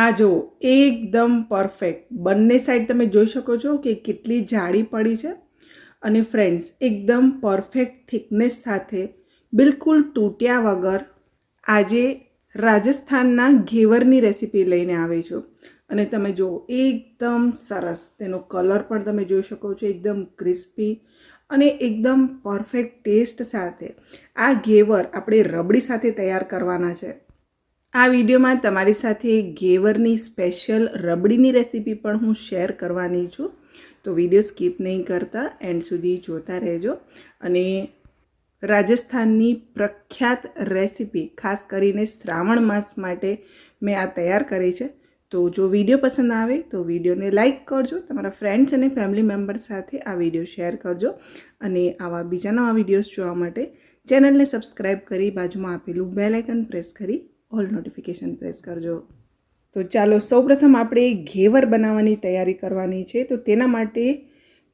આ જુઓ એકદમ પરફેક્ટ બંને સાઈડ તમે જોઈ શકો છો કે કેટલી જાડી પડી છે. અને ફ્રેન્ડ્સ એકદમ પરફેક્ટ થિકનેસ સાથે બિલકુલ તૂટ્યા વગર આજે રાજસ્થાનના ઘેવરની રેસીપી લઈને આવી છું. અને તમે જુઓ એકદમ સરસ તેનો કલર પણ તમે જોઈ શકો છો, એકદમ ક્રિસ્પી અને એકદમ પરફેક્ટ ટેસ્ટ સાથે આ ઘેવર આપણે રબડી સાથે તૈયાર કરવાના છે. આ વિડીયોમાં તમારી સાથે ઘેવરની સ્પેશિયલ રબડીની રેસીપી પણ હું શેર કરવાની છું. તો વીડિયો સ્કીપ નહીં કરતા, એન્ડ સુધી જોતા રહેજો. અને રાજસ્થાનની પ્રખ્યાત રેસીપી, ખાસ કરીને શ્રાવણ માસ માટે મેં આ તૈયાર કરી છે. તો જો વીડિયો પસંદ આવે, તો વિડીયોને લાઇક કરજો, તમારા ફ્રેન્ડ્સ અને ફેમિલી મેમ્બર સાથે આ વીડિયો શેર કરજો. અને આવા બીજા નવા વિડીયોઝ જોવા માટે ચેનલને સબસ્ક્રાઈબ કરી બાજુમાં આપેલું બેલ પ્રેસ કરી ઓલ નોટિફિકેશન પ્રેસ કરજો. તો ચાલો, સૌપ્રથમ આપણે ઘેવર બનાવવાની તૈયારી કરવાની છે. તો તેના માટે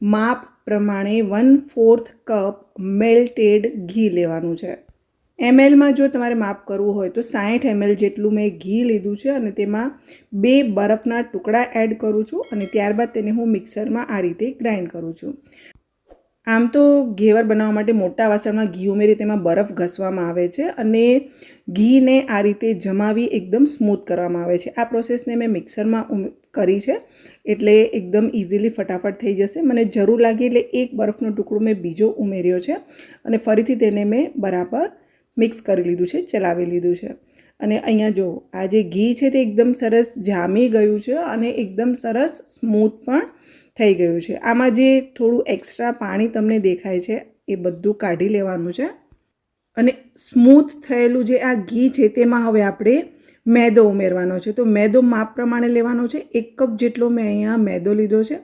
માપ પ્રમાણે વન ફોર્થ કપ મેલ્ટેડ ઘી લેવાનું છે. એમએલમાં જો તમારે માપ કરવું હોય તો સાઠ એમએલ જેટલું મેં ઘી લીધું છે અને તેમાં બે બરફના ટુકડા એડ કરું છું અને ત્યારબાદ તેને હું મિક્સરમાં આ રીતે ગ્રાઇન્ડ કરું છું. આમ તો ઘેવર બનાવવા માટે મોટા વાસણમાં ઘી ઉમેરી તેમાં બરફ ઘસવામાં આવે છે અને ઘીને આ રીતે જમાવી એકદમ સ્મૂથ કરવામાં આવે છે. આ પ્રોસેસને મેં મિક્સરમાં કરી છે એટલે એકદમ ઇઝીલી ફટાફટ થઈ જશે. મને જરૂર લાગી એટલે એક બરફનો ટુકડો મેં બીજો ઉમેર્યો છે અને ફરીથી તેને મેં બરાબર મિક્સ કરી લીધું છે, ચલાવી લીધું છે. અને અહીંયા જો, આ જે ઘી છે તે એકદમ સરસ જામી ગયું છે અને એકદમ સરસ સ્મૂથ પણ થઈ ગયું છે. આમાં જે થોડું એક્સ્ટ્રા પાણી તમને દેખાય છે, એ બધું કાઢી લેવાનું છે. અને સ્મૂથ થયેલું જે આ ઘી છે, તેમાં હવે આપણે મેદો ઉમેરવાનો છે. તો મેદો માપ પ્રમાણે લેવાનો છે. એક કપ જેટલો મેં અહીંયા મેદો લીધો છે.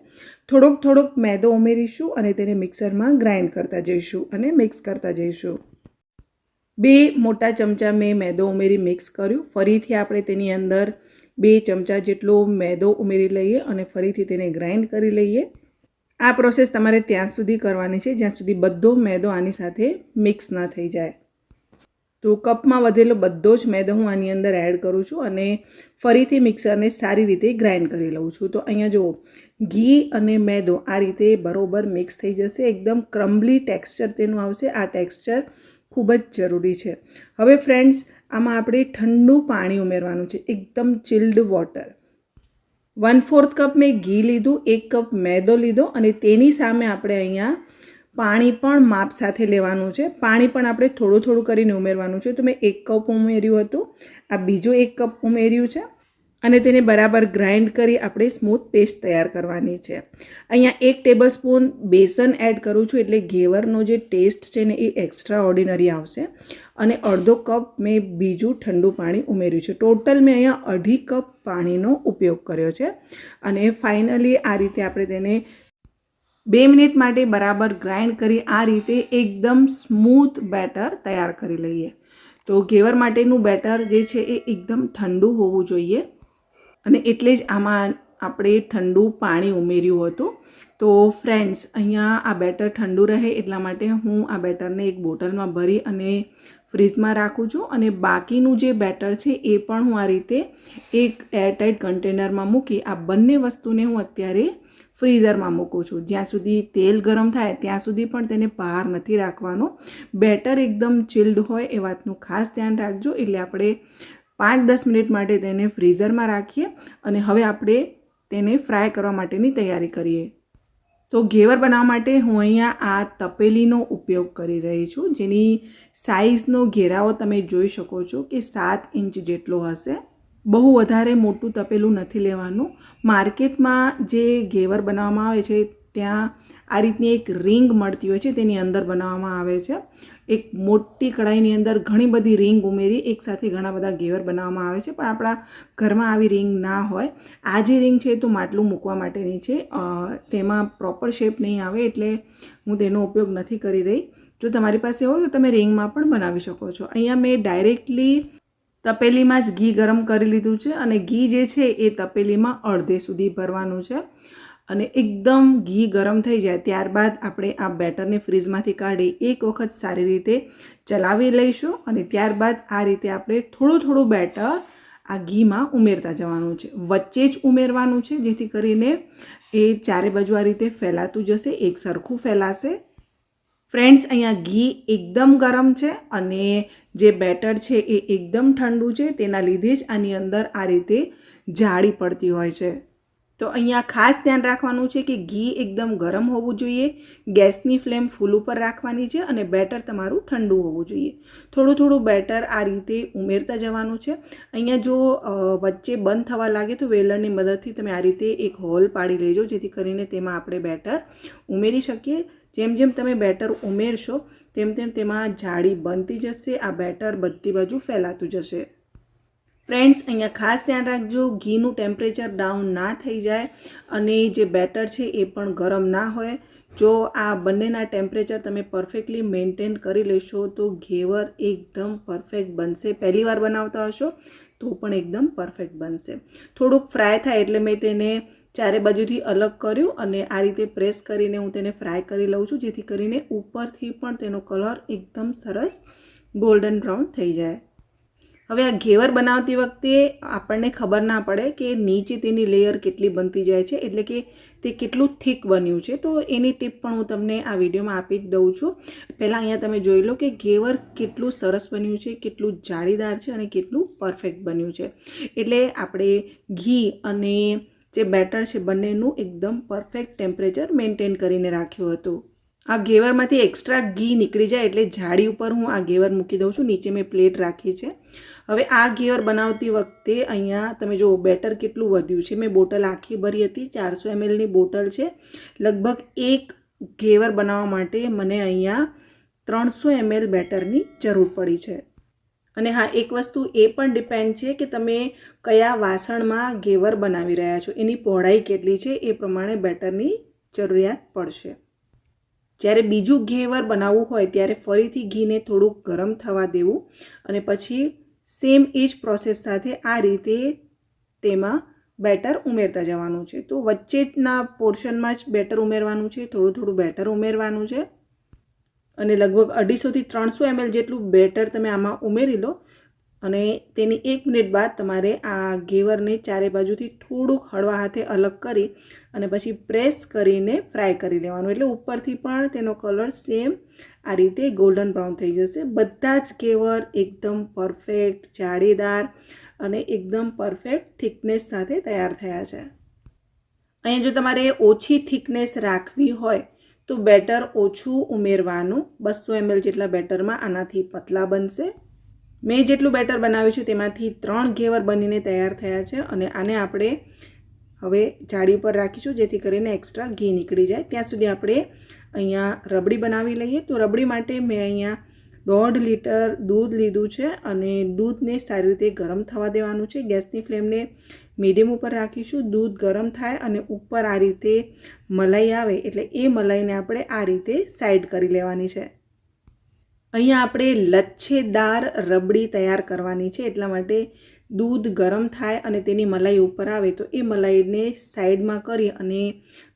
થોડોક થોડોક મેદો ઉમેરીશું અને તેને મિક્સરમાં ગ્રાઇન્ડ કરતા જઈશું અને મિક્સ કરતા જઈશું. બે મોટા ચમચા મેં મેદો ઉમેરી મિક્સ કર્યું. ફરીથી આપણે તેની અંદર બે ચમચા જેટલો મેદો ઉમેરી લઈએ અને ફરીથી તેને ગ્રાઇન્ડ કરી લઈએ. આ પ્રોસેસ તમારે ત્યાં સુધી કરવાની છે, જ્યાં સુધી બધો મેદો આની સાથે મિક્સ ના થઈ જાય. તો કપમાં વધેલો બધો જ મેદો હું આની અંદર એડ કરું છું અને ફરીથી મિક્સરને સારી રીતે ગ્રાઇન્ડ કરી લઉં છું. તો અહીંયા જુઓ, ઘી અને મેદો આ રીતે બરોબર મિક્સ થઈ જશે, એકદમ ક્રમ્બલી ટેક્સચર તેનું આવશે. આ ટેક્સચર ખૂબ જ જરૂરી છે. હવે ફ્રેન્ડ્સ આમાં આપણે ઠંડુ પાણી ઉમેરવાનું છે. એકદમ chilled water one fourth cup મેં ઘી લીધું, એક કપ મેદો લીધો અને તેની સામે આપણે અહીંયા પાણી પણ માપ સાથે લેવાનું છે. પાણી પણ આપણે થોડું થોડું કરીને ઉમેરવાનું છે. તો મેં એક કપ ઉમેર્યું હતું. આ બીજો એક કપ ઉમેર્યું છે. અને તેને બરાબર ગ્રાઇન્ડ કરી આપણે સ્મૂથ પેસ્ટ તૈયાર કરવાની છે. અહીંયા એક ટેબલ સ્પૂન બેસન એડ કરું છું એટલે ઘેવરનો જે ટેસ્ટ છે ને એ એક્સ્ટ્રા ઓર્ડિનરી આવશે. અને અડધો કપ મેં બીજું ઠંડુ પાણી ઉમેર્યું છે. ટોટલ મેં અહીંયા અઢી કપ પાણીનો ઉપયોગ કર્યો છે. અને ફાઇનલી આ રીતે આપણે તેને બે મિનિટ માટે બરાબર ગ્રાઇન્ડ કરી આ રીતે એકદમ સ્મૂથ બેટર તૈયાર કરી લઈએ. તો ઘેવર માટેનું બેટર જે છે એ એકદમ ઠંડુ હોવું જોઈએ. અને એટલે જ આમાં આપણે ઠંડુ પાણી ઉમેર્યું હતું. તો ફ્રેન્ડ્સ અહીંયા આ બેટર ઠંડુ રહે એટલા માટે હું આ બેટરને એક બોટલમાં ભરી અને ફ્રીજમાં રાખું છું. અને બાકીનું જે બેટર છે એ પણ હું આ રીતે એક એરટાઇટ કન્ટેનરમાં મૂકી આ બંને વસ્તુને હું અત્યારે ફ્રીઝરમાં મૂકું છું. જ્યાં સુધી તેલ ગરમ થાય ત્યાં સુધી પણ તેને બહાર નથી રાખવાનો. બેટર એકદમ ચિલ્ડ હોય એ વાતનું ખાસ ધ્યાન રાખજો. એટલે આપણે પાંચ દસ મિનિટ માટે તેને ફ્રીઝરમાં રાખીએ અને હવે આપણે તેને ફ્રાય કરવા માટેની તૈયારી કરીએ. તો ઘેવર બનાવવા માટે હું અહીંયા આ તપેલીનો ઉપયોગ કરી રહી છું. જેની સાઇઝનો ઘેરાવો તમે જોઈ શકો છો કે સાત ઇંચ જેટલો હશે. બહુ વધારે મોટું તપેલું નથી લેવાનું. માર્કેટમાં જે ઘેવર બનાવવામાં આવે છે, ત્યાં આ રીતની એક રિંગ મળતી હોય છે, તેની અંદર બનાવવામાં આવે છે. એક મોટી કઢાઈની અંદર ઘણી બધી રિંગ ઉમેરી એકસાથે ઘણા બધા ઘેવર બનાવવામાં આવે છે, પણ આપણા ઘરમાં આવી રિંગ ના હોય. આ જે રિંગ છે તો માટલું મૂકવા માટેની છે. તેમાં પ્રોપર શેપ નહીં આવે એટલે હું તેનો ઉપયોગ નથી કરી રહી. જો તમારી પાસે હોય તો તમે રિંગમાં પણ બનાવી શકો છો. અહીંયા મેં ડાયરેક્ટલી તપેલીમાં જ ઘી ગરમ કરી લીધું છે અને ઘી જે છે એ તપેલીમાં અડધે સુધી ભરવાનું છે. અને એકદમ ઘી ગરમ થઈ જાય ત્યારબાદ આપણે આ બેટરને ફ્રીજમાંથી કાઢી એક વખત સારી રીતે ચલાવી લઈશું અને ત્યારબાદ આ રીતે આપણે થોડું થોડું બેટર આ ઘીમાં ઉમેરતા જવાનું છે. વચ્ચે જ ઉમેરવાનું છે, જેથી કરીને એ ચારે બાજુ આ રીતે ફેલાતું જશે, એક સરખું ફેલાશે. ફ્રેન્ડ્સ, અહીંયા ઘી એકદમ ગરમ છે અને જે બેટર છે એ એકદમ ઠંડુ છે, તેના લીધે જ આની અંદર આ રીતે જાળી પડતી હોય છે. તો અહીંયા ખાસ ધ્યાન રાખવાનું છે કે ઘી એકદમ ગરમ હોવું જોઈએ, ગેસની ફ્લેમ ફૂલ ઉપર રાખવાની છે અને બેટર તમારું ઠંડુ હોવું જોઈએ. થોડું થોડું બેટર આ રીતે ઉમેરતા જવાનું છે. અહીંયા જો વચ્ચે બંધ થવા લાગે તો વેલણની મદદથી તમે આ રીતે એક હોલ પાડી લેજો, જેથી કરીને તેમાં આપણે બેટર ઉમેરી શકીએ. જેમ જેમ તમે બેટર ઉમેરશો, તેમ તેમ તેમાં જાળી બનતી જશે, આ બેટર બધી બાજુ ફેલાતું જશે. ફ્રેન્ડ્સ, અહીંયા ખાસ ધ્યાન રાખજો, ઘીનું ટેમ્પરેચર ડાઉન ના થઈ જાય અને જે બેટર છે એ પણ ગરમ ના હોય. જો આ બંનેના ટેમ્પરેચર તમે પરફેક્ટલી મેન્ટેન કરી લેશો, તો ઘેવર એકદમ પરફેક્ટ બનશે. પહેલી વાર બનાવતા હશો, તો પણ એકદમ પરફેક્ટ બનશે. થોડુંક ફ્રાય થાય એટલે મેં તેને ચારે બાજુથી અલગ કર્યું અને આ રીતે પ્રેસ કરીને હું તેને ફ્રાય કરી લઉં છું, જેથી કરીને ઉપરથી પણ તેનો કલર એકદમ સરસ ગોલ્ડન બ્રાઉન થઈ જાય. હવે આ ઘેવર બનાવતી વખતે આપણને ખબર ના પડે કે નીચે તેની લેયર કેટલી બનતી જાય છે, એટલે કે તે કેટલું થીક બન્યું છે. તો એની ટીપ પણ હું તમને આ વિડીયોમાં આપી જ દઉં છું. પહેલાં અહીંયા તમે જોઈ લો કે ઘેવર કેટલું સરસ બન્યું છે, કેટલું જાળીદાર છે અને કેટલું પરફેક્ટ બન્યું છે. એટલે આપણે ઘી અને જે બેટર છે બંનેનું એકદમ પરફેક્ટ ટેમ્પરેચર મેન્ટેન કરીને રાખ્યું હતું. આ ઘેવરમાંથી એક્સ્ટ્રા ઘી નીકળી જાય એટલે જાળી ઉપર હું આ ઘેવર મૂકી દઉં છું. નીચે મેં પ્લેટ રાખી છે. હવે આ ઘેવર બનાવતી વખતે અહીંયા તમે જો બેટર કેટલું વધ્યું છે. મેં બોટલ આખી ભરી હતી, ચારસો એમએલની બોટલ છે. લગભગ એક ઘેવર બનાવવા માટે મને અહીંયા ત્રણસો એમએલ બેટરની જરૂર પડી છે. અને હા, એક વસ્તુ એ પણ ડિપેન્ડ છે કે તમે કયા વાસણમાં ઘેવર બનાવી રહ્યા છો. એની પહોળાઈ કેટલી છે એ પ્રમાણે બેટરની જરૂરિયાત પડશે. જ્યારે બીજું ઘેવર બનાવવું હોય, ત્યારે ફરીથી ઘીને થોડુંક ગરમ થવા દેવું અને પછી સેમ એ જ પ્રોસેસ સાથે આ રીતે તેમાં બેટર ઉમેરતા જવાનું છે. તો વચ્ચેના પોર્શનમાં જ બેટર ઉમેરવાનું છે, થોડું થોડું બેટર ઉમેરવાનું છે. અને લગભગ અઢીસોથી ત્રણસો એમએલ જેટલું બેટર તમે આમાં ઉમેરી લો અને તેની એક મિનિટ બાદ તમારે આ ઘેવરને ચારે બાજુથી થોડુંક હળવા હાથે અલગ કરી અને પછી પ્રેસ કરીને ફ્રાય કરી લેવાનું. એટલે ઉપરથી પણ તેનો કલર સેમ આ રીતે ગોલ્ડન બ્રાઉન થઈ જશે. બધા જ ઘેવર એકદમ પરફેક્ટ જાળીદાર અને એકદમ પરફેક્ટ થિકનેસ સાથે તૈયાર થયા છે. અહીંયા જો તમારે ઓછી થિકનેસ રાખવી હોય તો બેટર ઓછું ઉમેરવાનું. બસો એમએલ જેટલા બેટરમાં આનાથી પતલા બનશે. મેં જેટલું બેટર બનાવ્યું છે તેમાંથી ત્રણ ઘેવર બનીને તૈયાર થયા છે અને આને આપણે હવે જાળી પર રાખીશું, જેથી કરીને એક્સ્ટ્રા ઘી નીકળી જાય. ત્યાં સુધી આપણે અહીંયા રબડી બનાવી લઈએ. તો રબડી માટે મેં અહીંયા દોઢ લીટર દૂધ લીધું છે અને દૂધને સારી રીતે ગરમ થવા દેવાનું છે. ગેસની ફ્લેમને મીડિયમ ઉપર રાખીશું. દૂધ ગરમ થાય અને ઉપર આ રીતે મલાઈ આવે એટલે એ મલાઈને આપણે આ રીતે સાઈડ કરી લેવાની છે. અહીંયા આપણે લચ્છેદાર રબડી તૈયાર કરવાની છે, એટલા માટે દૂધ ગરમ થાય અને તેની મલાઈ ઉપર આવે તો એ મલાઈને સાઈડમાં કરી અને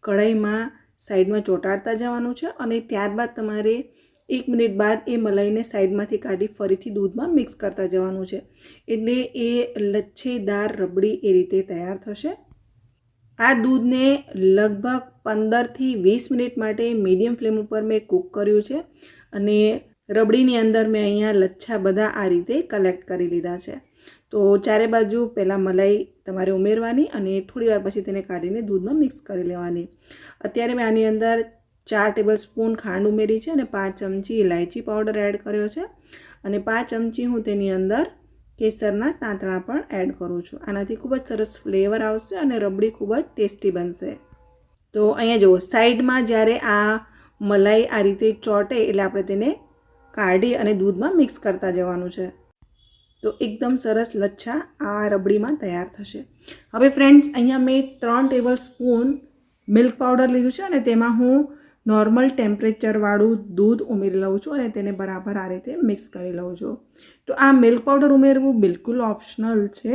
કઢાઈમાં સાઈડમાં ચોંટાડતા જવાનું છે અને ત્યારબાદ તમારે એક મિનિટ બાદ એ મલાઈને સાઈડમાંથી કાઢી ફરીથી દૂધમાં મિક્સ કરતા જવાનું છે. એટલે એ લચ્છેદાર રબડી એ રીતે તૈયાર થશે. આ દૂધને લગભગ પંદરથી વીસ મિનિટ માટે મીડિયમ ફ્લેમ ઉપર મેં કૂક કર્યું છે અને રબડીની અંદર મેં અહીંયા લચ્છા બધા આ રીતે કલેક્ટ કરી લીધા છે. તો ચારે બાજુ પહેલાં મલાઈ તમારે ઉમેરવાની અને થોડીવાર પછી તેને કાઢીને દૂધમાં મિક્સ કરી લેવાની. અત્યારે મેં આની અંદર ચાર ટેબલ સ્પૂન ખાંડ ઉમેરી છે અને પાંચ ચમચી ઇલાયચી પાવડર એડ કર્યો છે. અને પાંચ ચમચી હું તેની અંદર કેસરના તાંતણા પણ એડ કરું છું. આનાથી ખૂબ જ સરસ ફ્લેવર આવશે અને રબડી ખૂબ જ ટેસ્ટી બનશે. તો અહીંયા જુઓ સાઈડમાં જ્યારે આ મલાઈ આ રીતે ચોટે એટલે આપણે તેને કાઢી અને દૂધમાં મિક્સ કરતા જવાનું છે. તો એકદમ સરસ લચ્છા આ રબડીમાં તૈયાર થશે. હવે ફ્રેન્ડ્સ અહીંયા મેં ત્રણ ટેબલ સ્પૂન મિલ્ક પાવડર લીધું છે અને તેમાં હું નોર્મલ ટેમ્પરેચરવાળું દૂધ ઉમેરી લઉં છું અને તેને બરાબર આ રીતે મિક્સ કરી લઉં છું. તો આ મિલ્ક પાવડર ઉમેરવું બિલકુલ ઓપ્શનલ છે.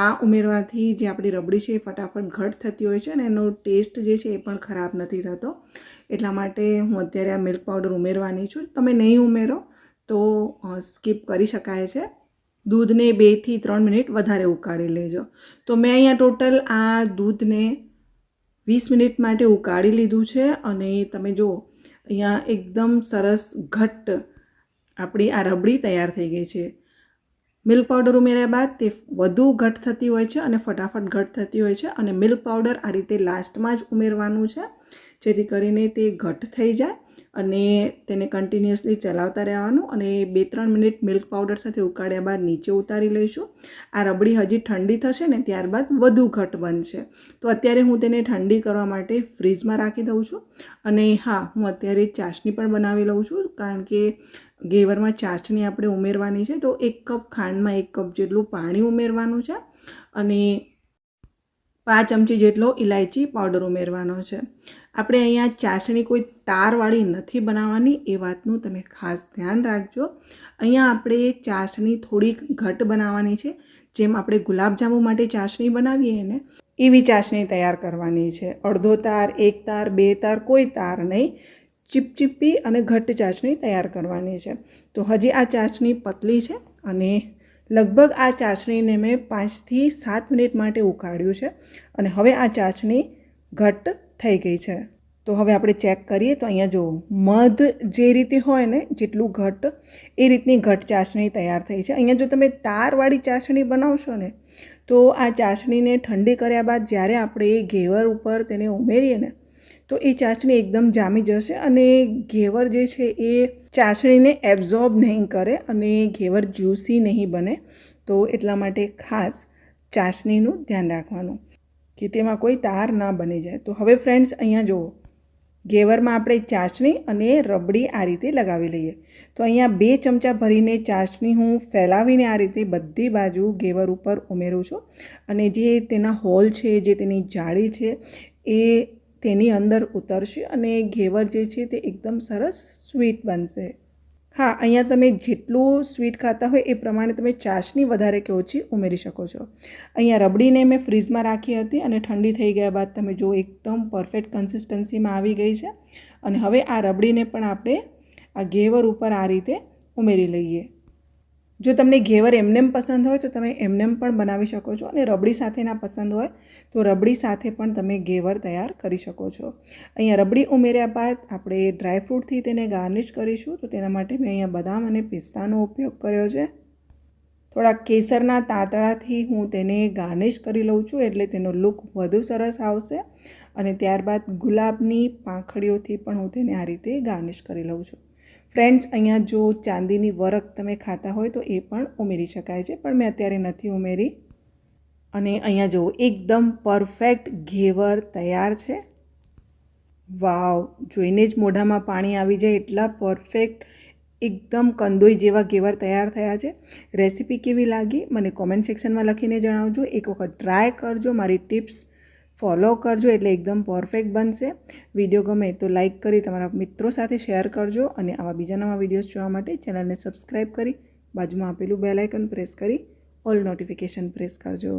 આ ઉમેરવાથી જે આપણી રબડી છે એ ફટાફટ ઘટ થતી હોય છે અને એનો ટેસ્ટ જે છે એ પણ ખરાબ નથી થતો. એટલા માટે હું અત્યારે આ મિલ્ક પાવડર ઉમેરવાની છું. તમે નહીં ઉમેરો તો સ્કીપ કરી શકાય છે. દૂધને બેથી ત્રણ મિનિટ વધારે ઉકાળી લેજો. તો મેં અહીંયા ટોટલ આ દૂધને વીસ મિનિટ માટે ઉકાળી લીધું છે અને તમે જુઓ અહીંયા એકદમ સરસ ઘટ્ટ આપણી આ રબડી તૈયાર થઈ ગઈ છે. મિલ્ક પાવડર ઉમેર્યા બાદ તે વધુ ઘટ થતી હોય છે અને ફટાફટ ઘટ થતી હોય છે અને મિલ્ક પાવડર આ રીતે લાસ્ટમાં જ ઉમેરવાનું છે જેથી કરીને તે ઘટ થઈ જાય. અને તેને કન્ટિન્યુઅસલી ચલાવતા રહેવાનું અને બે ત્રણ મિનિટ મિલ્ક પાવડર સાથે ઉકાળ્યા બાદ નીચે ઉતારી લઈશું. આ રબડી હજી ઠંડી થશે ને ત્યારબાદ વધુ ઘટ બનશે. તો અત્યારે હું તેને ઠંડી કરવા માટે ફ્રીજમાં રાખી દઉં છું. અને હા, હું અત્યારે ચાસણી પણ બનાવી લઉં છું, કારણ કે ઘેવરમાં ચાસણી આપણે ઉમેરવાની છે. તો એક કપ ખાંડમાં એક કપ જેટલું પાણી ઉમેરવાનું છે અને પાંચ ચમચી જેટલો ઇલાયચી પાવડર ઉમેરવાનો છે. આપણે અહીંયા ચાસણી કોઈ તારવાળી નથી બનાવવાની, એ વાતનું તમે ખાસ ધ્યાન રાખજો. અહીંયા આપણે ચાસણી થોડીક ઘટ બનાવવાની છે. જેમ આપણે ગુલાબજાંબુ માટે ચાસણી બનાવીએ ને, એવી ચાસણી તૈયાર કરવાની છે. અડધો તાર, એક તાર, બે તાર, કોઈ તાર નહીં. ચીપચીપી અને ઘટ્ટ ચાસણી તૈયાર કરવાની છે. તો હજી આ ચાસણી પતલી છે અને લગભગ આ ચાસણીને મેં પાંચથી સાત મિનિટ માટે ઉકાળ્યું છે. અને હવે આ ચાસણી ઘટ્ટ થઈ ગઈ છે. તો હવે આપણે ચેક કરીએ તો અહીંયા જુઓ મધ જે રીતે હોય ને, જેટલું ઘટ, એ રીતની ઘટ ચાસણી તૈયાર થઈ છે. અહીંયા જો તમે તારવાળી ચાસણી બનાવશો ને, તો આ ચાસણીને ઠંડી કર્યા બાદ જ્યારે આપણે એ ઘેવર ઉપર તેને ઉમેરીએ ને, તો એ ચાસણી એકદમ જામી જશે અને ઘેવર જે છે એ ચાસણીને એબ્ઝોર્બ નહીં કરે અને ઘેવર જ્યુસી નહીં બને. તો એટલા માટે ખાસ ચાસણીનું ધ્યાન રાખવાનું. કે તેમાં કોઈ તાર ના બની જાય. તો હવે ફ્રેન્ડ્સ અહીંયા જુઓ. ઘેવરમાં આપણે ચાસણી અને રબડી આ રીતે લગાવી લઈએ. તો અહીંયા બે ચમચા ભરીને ચાસણી હું ફેલાવીને આ રીતે બધી બાજુ ઘેવર ઉપર ઉમેરું છું. અને જે તેના હોલ છે, જે તેની જાળી છે, એ તેની અંદર ઉતરશે અને ઘેવર જે છે તે એકદમ સરસ સ્વીટ બનશે. હા, અહીંયા તમે જેટલું સ્વીટ ખાતા હોય એ પ્રમાણે તમે ચાસણી વધારે કે ઓછી ઉમેરી શકો છો. અહીંયા રબડીને મેં ફ્રીઝમાં રાખી હતી અને ઠંડી થઈ ગયા બાદ તમે જો એકદમ પરફેક્ટ કન્સિસ્ટન્સીમાં આવી ગઈ છે. અને હવે આ રબડીને પણ આપણે આ ઘેવર ઉપર આ રીતે ઉમેરી લઈએ. જો તમને ઘેવર એમનેમ પસંદ હોય તો તમે એમનેમ પણ બનાવી શકો છો અને રબડી સાથેના પસંદ હોય તો રબડી સાથે પણ તમે ઘેવર તૈયાર કરી શકો છો. અહીંયા રબડી ઉમેર્યા બાદ આપણે ડ્રાયફ્રૂટથી તેને ગાર્નિશ કરીશું. તો તેના માટે મેં અહીંયા બદામ અને પિસ્તાનો ઉપયોગ કર્યો છે. થોડા કેસરના તાંતળાથી હું તેને ગાર્નિશ કરી લઉં છું એટલે તેનો લુક વધુ સરસ આવશે અને ત્યારબાદ ગુલાબની પાંખડીઓથી પણ હું તેને આ રીતે ગાર્નિશ કરી લઉં છું. ફ્રેન્ડ્સ, અહીંયા જો ચાંદીની વરખ તમે ખાતા હોય તો એ પણ ઉમેરી શકાય છે, પણ મેં અત્યારે નથી ઉમેરી. અને અહીંયા જુઓ એકદમ પરફેક્ટ ઘેવર તૈયાર છે. વાવ, જોઈને જ મોઢામાં પાણી આવી જાય, એટલા પરફેક્ટ, એકદમ કંદોઈ જેવા ઘેવર તૈયાર થયા છે. રેસીપી કેવી લાગી, મને કોમેન્ટ સેક્શનમાં લખીને જણાવજો. એક વખત ટ્રાય કરજો, મારી ટિપ્સ ફોલો કરજો એટલે એકદમ પરફેક્ટ બનશે. વીડિયો ગમે તો લાઇક કરી તમારા મિત્રો સાથે શેર કરજો અને આવા બીજા નવા વિડીયોઝ જોવા માટે ચેનલને સબસ્ક્રાઈબ કરી બાજુમાં આપેલું બેલ આઇકન પ્રેસ કરી ઓલ નોટિફિકેશન પ્રેસ કરજો.